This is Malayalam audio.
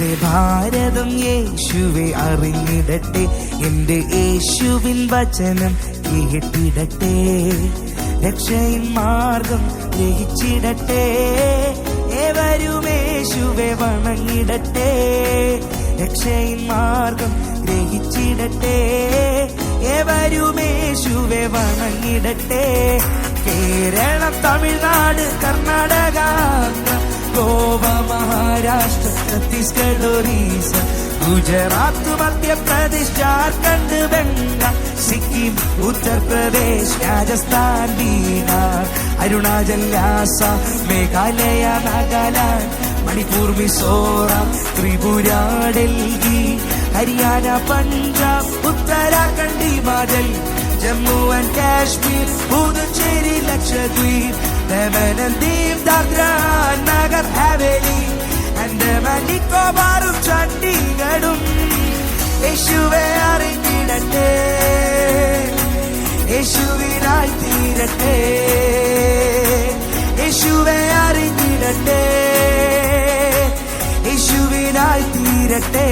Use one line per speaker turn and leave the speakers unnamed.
എന്റെ ഭാരതം യേശുവെ അറിഞ്ഞിടട്ടെ. എന്റെ യേശുവിൻ വചനം കേട്ടിടട്ടെ. രക്ഷയിൻ മാർഗം ഗ്രഹിച്ചിടട്ടെ. ഏവരും യേശുവെ വണങ്ങിടട്ടെ. രക്ഷയിൻ മാർഗം ഗ്രഹിച്ചിടട്ടെ. ഏവരും യേശുവെ വണങ്ങിടട്ടെ. കേരളം തമിഴ്നാട് കർണാടക മഹാരാഷ്ട്ര ഛത്തീസ്ഗഡ് ഒറീസ ഗുജറാത്ത് മധ്യപ്രദേശ് ജാർഖണ്ഡ് ബംഗാൾ സിക്കിം ഉത്തർപ്രദേശ് രാജസ്ഥാൻ ബീഹാർ അരുണാചൽ ആസാം മേഘാലയ നാഗാലാൻഡ് മണിപ്പൂർ മിസോറാം ത്രിപുര ഡൽഹി ഹരിയാന പഞ്ചാബ് ഉത്തരാഖണ്ഡ് ഹിമാചൽ ജമ്മു ആൻഡ് കാശ്മീർ പുതുച്ചേരി ലക്ഷദ്വീപ് ദമൻ ദീപ് ദാദ്ര നഗർ ഹവേലി യേശുവെ അറിഞ്ഞിടട്ടെ. യേശുവിനായി തീരട്ടെ. യേശുവെ അറിഞ്ഞിടട്ടെ. യേശുവിനായി തീരട്ടെ.